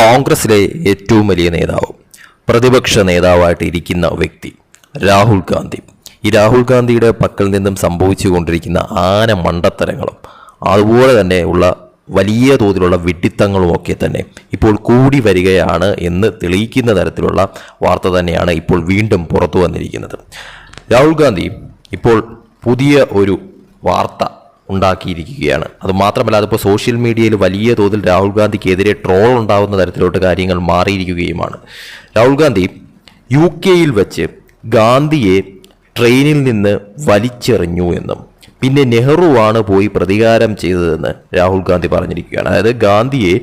കോൺഗ്രസിലെ ഏറ്റവും വലിയ നേതാവ് പ്രതിപക്ഷ നേതാവായിട്ട് ഇരിക്കുന്ന വ്യക്തി രാഹുൽ ഗാന്ധി. ഈ രാഹുൽ ഗാന്ധിയുടെ പക്കൽ നിന്നും സംഭവിച്ചു കൊണ്ടിരിക്കുന്ന ആന മണ്ടത്തരങ്ങളും അതുപോലെ തന്നെ ഉള്ള വലിയ തോതിലുള്ള വിഡിത്തങ്ങളും ഒക്കെ തന്നെ ഇപ്പോൾ കൂടി വരികയാണ് എന്ന് തെളിയിക്കുന്ന തരത്തിലുള്ള വാർത്ത തന്നെയാണ് ഇപ്പോൾ വീണ്ടും പുറത്തു വന്നിരിക്കുന്നത്. രാഹുൽ ഗാന്ധി ഇപ്പോൾ പുതിയ ഒരു വാർത്ത ഉണ്ടാക്കിയിരിക്കുകയാണ്. അത് മാത്രമല്ല അതിപ്പോൾ സോഷ്യൽ മീഡിയയിൽ വലിയ തോതിൽ രാഹുൽ ഗാന്ധിക്കെതിരെ ട്രോൾ ഉണ്ടാകുന്ന തരത്തിലോട്ട് കാര്യങ്ങൾ മാറിയിരിക്കുകയുമാണ്. രാഹുൽ ഗാന്ധി യു കെയിൽ വെച്ച് ഗാന്ധിയെ ട്രെയിനിൽ നിന്ന് വലിച്ചെറിഞ്ഞു എന്നും പിന്നെ നെഹ്റുവാണ് പോയി പ്രതികാരം ചെയ്തതെന്ന് രാഹുൽ ഗാന്ധി പറഞ്ഞിരിക്കുകയാണ്. അതായത് ഗാന്ധിയെ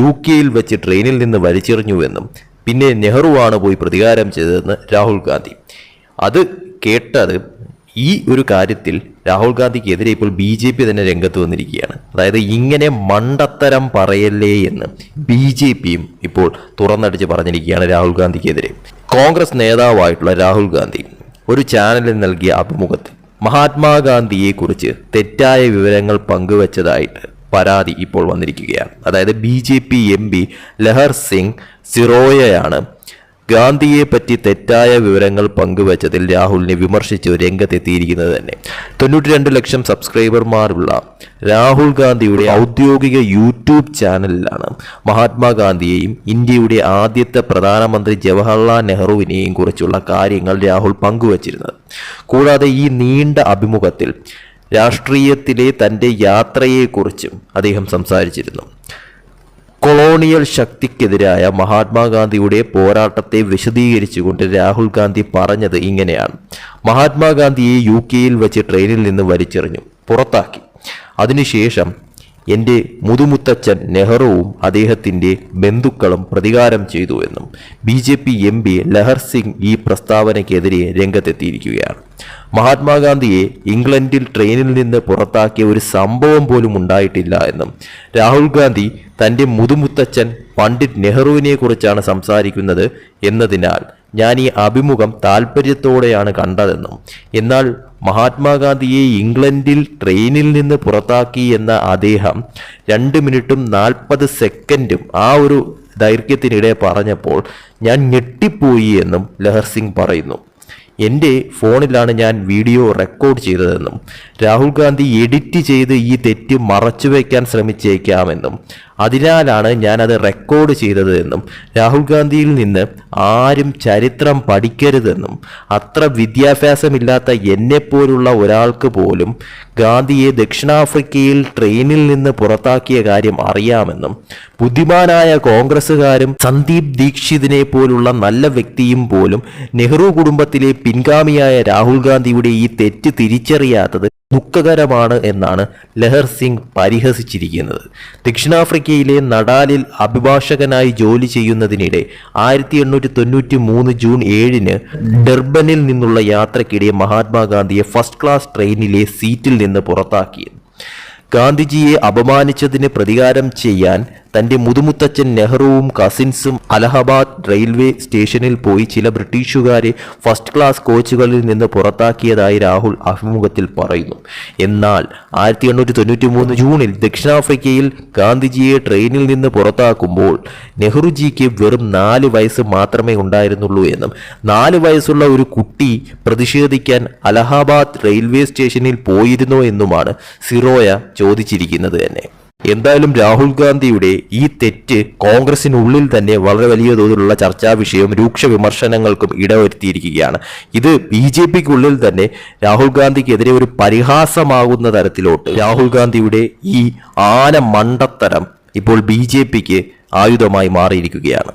യു കെയിൽ വെച്ച് ട്രെയിനിൽ നിന്ന് വലിച്ചെറിഞ്ഞു എന്നും പിന്നെ നെഹ്റുവാണ് പോയി പ്രതികാരം ചെയ്തതെന്ന് രാഹുൽ ഗാന്ധി. അത് കേട്ടത് ഈ ഒരു കാര്യത്തിൽ രാഹുൽ ഗാന്ധിക്കെതിരെ ഇപ്പോൾ ബി ജെ പി തന്നെ രംഗത്ത് വന്നിരിക്കുകയാണ്. അതായത് ഇങ്ങനെ മണ്ടത്തരം പറയല്ലേ എന്ന് ബി ജെ പിയും ഇപ്പോൾ തുറന്നടിച്ച് പറഞ്ഞിരിക്കുകയാണ് രാഹുൽ ഗാന്ധിക്കെതിരെ. കോൺഗ്രസ് നേതാവായിട്ടുള്ള രാഹുൽ ഗാന്ധി ഒരു ചാനലിൽ നൽകിയ അഭിമുഖത്തിൽ മഹാത്മാഗാന്ധിയെക്കുറിച്ച് തെറ്റായ വിവരങ്ങൾ പങ്കുവച്ചതായിട്ട് പരാതി ഇപ്പോൾ വന്നിരിക്കുകയാണ്. അതായത് B J P M P Lahar Singh സിറോയയാണ് ഗാന്ധിയെ പറ്റി തെറ്റായ വിവരങ്ങൾ പങ്കുവച്ചതിൽ രാഹുലിനെ വിമർശിച്ച് രംഗത്തെത്തിയിരിക്കുന്നത് തന്നെ. തൊണ്ണൂറ്റി രണ്ട് ലക്ഷം സബ്സ്ക്രൈബർമാരുള്ള രാഹുൽ ഗാന്ധിയുടെ ഔദ്യോഗിക യൂട്യൂബ് ചാനലിലാണ് മഹാത്മാഗാന്ധിയെയും ഇന്ത്യയുടെ ആദ്യത്തെ പ്രധാനമന്ത്രി ജവഹർലാൽ നെഹ്റുവിനെയും കുറിച്ചുള്ള കാര്യങ്ങൾ രാഹുൽ പങ്കുവച്ചിരുന്നത്. കൂടാതെ ഈ നീണ്ട അഭിമുഖത്തിൽ രാഷ്ട്രീയത്തിലെ തന്റെ യാത്രയെക്കുറിച്ചും അദ്ദേഹം സംസാരിച്ചിരുന്നു. കൊളോണിയൽ ശക്തിക്കെതിരായ മഹാത്മാഗാന്ധിയുടെ പോരാട്ടത്തെ വിശദീകരിച്ചുകൊണ്ട് രാഹുൽ ഗാന്ധി പറഞ്ഞത് ഇങ്ങനെയാണ്. മഹാത്മാഗാന്ധിയെ യു കെയിൽ വെച്ച് ട്രെയിനിൽ നിന്ന് വലിച്ചെറിഞ്ഞു പുറത്താക്കി. അതിനുശേഷം എന്റെ മുതുമുത്തച്ഛൻ നെഹ്റുവും അദ്ദേഹത്തിന്റെ ബന്ധുക്കളും പ്രതികാരം ചെയ്തു എന്നും B J P M P Lahar Singh ഈ പ്രസ്താവനയ്ക്കെതിരെ രംഗത്തെത്തിയിരിക്കുകയാണ്. മഹാത്മാഗാന്ധിയെ ഇംഗ്ലണ്ടിൽ ട്രെയിനിൽ നിന്ന് പുറത്താക്കിയ ഒരു സംഭവം പോലും ഉണ്ടായിട്ടില്ല എന്നും രാഹുൽ ഗാന്ധി തന്റെ മുതുമുത്തച്ഛൻ പണ്ഡിറ്റ് നെഹ്റുവിനെ കുറിച്ചാണ് സംസാരിക്കുന്നത് എന്നതിനാൽ ഞാൻ ഈ അഭിമുഖം താല്പര്യത്തോടെയാണ് കണ്ടതെന്നും. എന്നാൽ മഹാത്മാഗാന്ധിയെ ഇംഗ്ലണ്ടിൽ ട്രെയിനിൽ നിന്ന് പുറത്താക്കി എന്ന അദ്ദേഹം രണ്ട് മിനിറ്റും നാൽപ്പത് സെക്കൻഡും ആ ഒരു ദൈർഘ്യത്തിനിടെ പറഞ്ഞപ്പോൾ ഞാൻ ഞെട്ടിപ്പോയി എന്നും ലഹർ സിംഗ് പറയുന്നു. എന്റെ ഫോണിലാണ് ഞാൻ വീഡിയോ റെക്കോർഡ് ചെയ്തതെന്നും രാഹുൽ ഗാന്ധി എഡിറ്റ് ചെയ്ത് ഈ തെറ്റ് മറച്ചുവെക്കാൻ ശ്രമിച്ചേക്കാമെന്നും അതിനാലാണ് ഞാനത് റെക്കോർഡ് ചെയ്തത് എന്നും രാഹുൽ ഗാന്ധിയിൽ നിന്ന് ആരും ചരിത്രം പഠിക്കരുതെന്നും അത്ര വിദ്യാഭ്യാസമില്ലാത്ത എന്നെപ്പോലുള്ള ഒരാൾക്ക് പോലും ഗാന്ധിയെ ദക്ഷിണാഫ്രിക്കയിൽ ട്രെയിനിൽ നിന്ന് പുറത്താക്കിയ കാര്യം അറിയാമെന്നും ബുദ്ധിമാനായ കോൺഗ്രസ്സുകാരും സന്ദീപ് ദീക്ഷിതിനെ പോലുള്ള നല്ല വ്യക്തിയും പോലും നെഹ്റു കുടുംബത്തിലെ പിൻഗാമിയായ രാഹുൽ ഗാന്ധിയുടെ ഈ തെറ്റ് തിരിച്ചറിയാത്തത് ദുഃഖകരമാണ് എന്നാണ് ലഹർ സിംഗ് പരിഹസിച്ചിരിക്കുന്നത്. ദക്ഷിണാഫ്രിക്കയിലെ നടാലിൽ അഭിഭാഷകനായി ജോലി ചെയ്യുന്നതിനിടെ ആയിരത്തി എണ്ണൂറ്റി തൊണ്ണൂറ്റി മൂന്ന് ജൂൺ ഏഴിന് ഡെർബനിൽ നിന്നുള്ള യാത്രക്കിടെ മഹാത്മാഗാന്ധിയെ ഫസ്റ്റ് ക്ലാസ് ട്രെയിനിലെ സീറ്റിൽ നിന്ന് പുറത്താക്കി. ഗാന്ധിജിയെ അപമാനിച്ചതിന് പ്രതികാരം ചെയ്യാൻ തന്റെ മുതുമുത്തച്ഛൻ നെഹ്റുവും കസിൻസും അലഹബാദ് റെയിൽവേ സ്റ്റേഷനിൽ പോയി ചില ബ്രിട്ടീഷുകാരെ ഫസ്റ്റ് ക്ലാസ് കോച്ചുകളിൽ നിന്ന് പുറത്താക്കിയതായി രാഹുൽ അഭിമുഖത്തിൽ പറയുന്നു. എന്നാൽ ആയിരത്തി എണ്ണൂറ്റി തൊണ്ണൂറ്റി മൂന്ന് ജൂണിൽ ദക്ഷിണാഫ്രിക്കയിൽ ഗാന്ധിജിയെ ട്രെയിനിൽ നിന്ന് പുറത്താക്കുമ്പോൾ നെഹ്റുജിക്ക് വെറും നാല് വയസ്സ് മാത്രമേ ഉണ്ടായിരുന്നുള്ളൂ എന്നും നാല് വയസ്സുള്ള ഒരു കുട്ടി പ്രതിഷേധിക്കാൻ അലഹബാദ് റെയിൽവേ സ്റ്റേഷനിൽ പോയിരുന്നോ എന്നുമാണ് സിറോയ ചോദിച്ചിരിക്കുന്നത് തന്നെ. എന്തായാലും രാഹുൽ ഗാന്ധിയുടെ ഈ തെറ്റ് കോൺഗ്രസിനുള്ളിൽ തന്നെ വളരെ വലിയ തോതിലുള്ള ചർച്ചാ വിഷയവും രൂക്ഷ വിമർശനങ്ങൾക്കും ഇടവരുത്തിയിരിക്കുകയാണ്. ഇത് ബി ജെ പിക്കുള്ളിൽ തന്നെ രാഹുൽ ഗാന്ധിക്കെതിരെ ഒരു പരിഹാസമാകുന്ന തരത്തിലോട്ട് രാഹുൽ ഗാന്ധിയുടെ ഈ ആന മണ്ടത്തരം ഇപ്പോൾ ബി ജെ പിക്ക് ആയുധമായി മാറിയിരിക്കുകയാണ്.